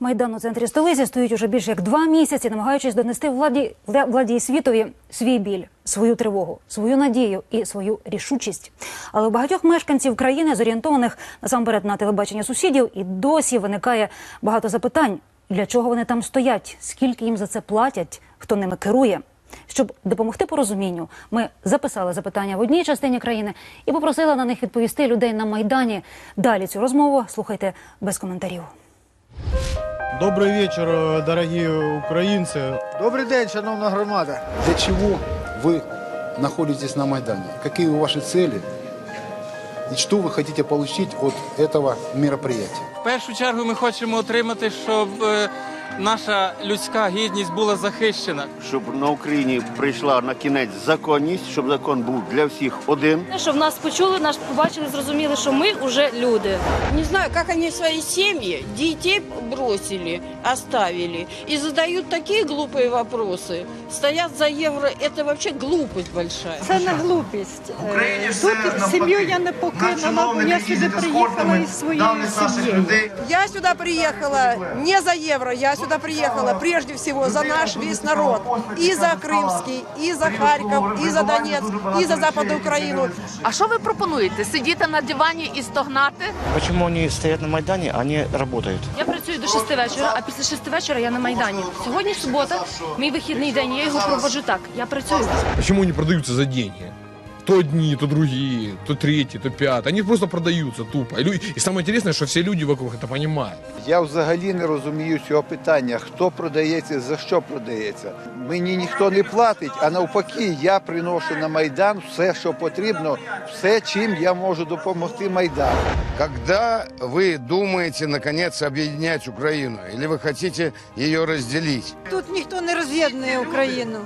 Майдан у центрі столиці стоїть уже більше як два місяці, намагаючись донести владі владі світові свій біль, свою тривогу, свою надію і свою рішучість. Але у багатьох мешканців країни, зорієнтованих насамперед на телебачення сусідів, і досі виникає багато запитань: для чого вони там стоять, скільки їм за це платять, хто ними керує. Щоб допомогти порозумінню, ми записали запитання в одній частині країни і попросили на них відповісти людей на майдані. Далі цю розмову слухайте без коментарів. Добрый вечер, э, дорогие украинцы. Добрий день, шановна громада. Для чего вы находитесь на Майдане? Какие ваши цели? И что вы хотите получить от этого мероприятия? В першу чергу ми хочемо отримати, щоб е, наша людська гідність була захищена. щоб на Україні прийшла на кінець законність, щоб закон був для всіх один. Щоб нас почули, нас побачили, зрозуміли, що ми вже люди. Не знаю, как они свои семьи, детей бросили, оставили. И задают такие глупые вопросы. Стоят за евро. Это вообще глупость большая. Це не глупість. Е, Тут сім'ю я не покинула, бо я сюди приїхала із своєю сім'єю. Я сюда приехала не за евро, я сюда приехала прежде всего за наш весь народ. И за Крымский, и за Харьков, и за Донецк, и за Западную Украину. А що ви пропонуєте? Сидіти на дивані і стогнати? Почему они стоят на Майдане, они работают? Я працюю до 6 вечора, а після 6 вечора я на Майдані. Сьогодні субота, мій вихідний день, я його проводжу так. Я працюю. Почему они продаются за деньги? То одни, то другие, то третьи, то пятые. Они просто продаются тупо. И, лю- и самое интересное, что все люди вокруг это понимают. Я взагалі не розумію цього питання, хто продається, за що продається. Мені ніхто не платить, а навпаки, я приношу на Майдан все, що потрібно, все, чим я можу допомогти Майдану. Когда вы думаете, наконец, объединять Украину? Или вы хотите ее разделить? Тут ніхто не роз'єднує Україну.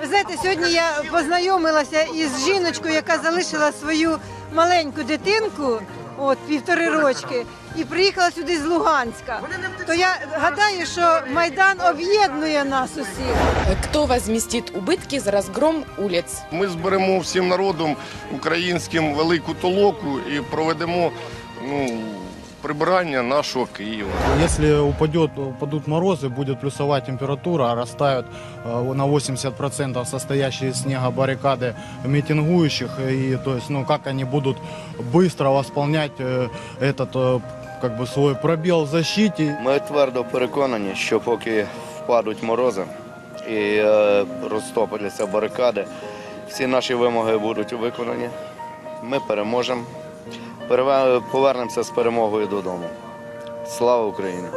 Ви знаєте, сьогодні я познайомилася із жіночкою, яка залишила свою маленьку дитинку, от півтори рочки, і приїхала сюди з Луганська. То я гадаю, що Майдан об'єднує нас усіх. Кто возместит убытки за разгром улиц? Ми зберемо всім народом українським велику толоку і проведемо ну, прибирання нашого Києва. Если упадет, упадут морозы, будет плюсовая температура, растают э, на 80% состоящие из снега баррикады митингующих, и то есть, ну, как они будут быстро восполнять э, этот э, как бы свой пробел в защите. Ми твердо переконані, що поки впадуть морози і е, розтопляться барикади, всі наші вимоги будуть виконані. Ми переможемо, Переве- повернемося з перемогою додому. Слава Україні!